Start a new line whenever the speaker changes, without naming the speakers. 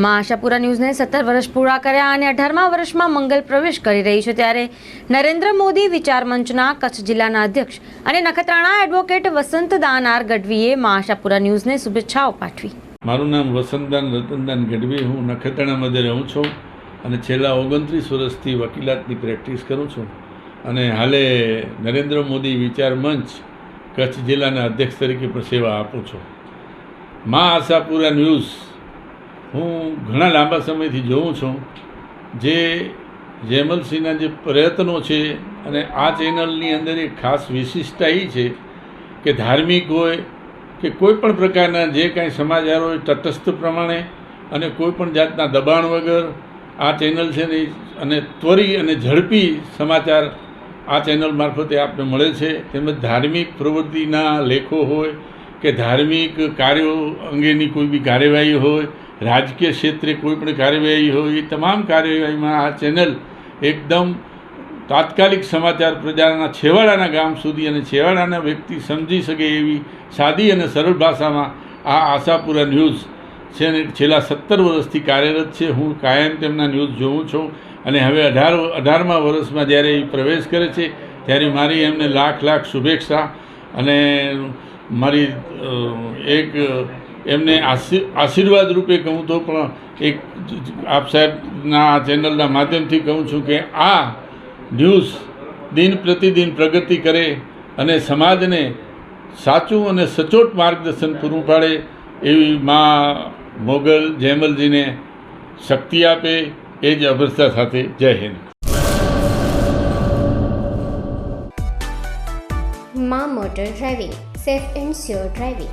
માં આશાપુરા ન્યૂઝને સત્તર વર્ષ પૂરા કર્યા અને અઢારમા વર્ષમાં મંગલ પ્રવેશ કરી રહી છે ત્યારે નરેન્દ્ર મોદી વિચાર મંચના કચ્છ જિલ્લાના અધ્યક્ષ અને નખત્રાણા એડવોકેટ વસંત દાન આર ગઢવીએ માં આશાપુરા ન્યૂઝને શુભેચ્છાઓ પાઠવી.
મારું નામ વસંતદાન, રતનદાન ગઢવી. હું નખત્રાણામાં જે રહું છું અને છેલ્લા ઓગણત્રીસ વર્ષથી વકીલાતની પ્રેક્ટિસ કરું છું. અને હાલે નરેન્દ્ર મોદી વિચાર મંચ કચ્છ જિલ્લાના અધ્યક્ષ તરીકે પણ સેવા આપું છું. મા આશાપુરા ન્યૂઝ હું ઘણા લાંબા સમયથી જોઉં છું જે જેમલસિંહના જે પ્રયત્નો છે અને આ ચેનલની અંદર એક ખાસ વિશિષ્ટતા એ છે કે ધાર્મિક હોય કે કોઈ પણ પ્રકારના જે કાંઈ સમાચાર હોય તટસ્થ પ્રમાણે અને કોઈ પણ જાતના દબાણ વગર આ ચેનલ છે ને અને ત્વરી અને ઝડપી સમાચાર આ ચેનલ મારફતે આપને મળે છે. તેમજ ધાર્મિક પ્રવૃત્તિના લેખો હોય કે ધાર્મિક કાર્યો અંગેની કોઈ બી કાર્યવાહી હોય રાજકીય ક્ષેત્રે કોઈ પણ કાર્યવાહી હોય, એ તમામ કાર્યવાહીમાં આ ચેનલ એકદમ તાત્કાલિક સમાચાર પ્રજાના છેવાડાના ગામ સુધી અને છેવાડાના વ્યક્તિ સમજી શકે એવી સાદી અને સરળ ભાષામાં આ આશાપુરા ન્યૂઝ છે ને છેલ્લા સત્તર વર્ષથી કાર્યરત છે. હું કાયમ તેમના ન્યૂઝ જોઉં છું અને હવે અઢાર અઢારમા વર્ષમાં જ્યારે એ પ્રવેશ કરે છે, ત્યારે મારી એમને લાખ લાખ શુભેચ્છા અને મારી એક એમને આશી, આશીર્વાદ રૂપે કહું તો પણ એક આપ સાહેબના ચેનલના માધ્યમથી કહું છું કે આ ન્યૂઝ દિન પ્રતિદિન પ્રગતિ કરે અને સમાજને સાચું અને સચોટ માર્ગદર્શન પૂરું પાડે એવી મા મોગલ જયમલજીને શક્તિ આપે એ જ અભ્યર્થના સાથે જય હિન્દ.
મા motor driving, safe and sure driving.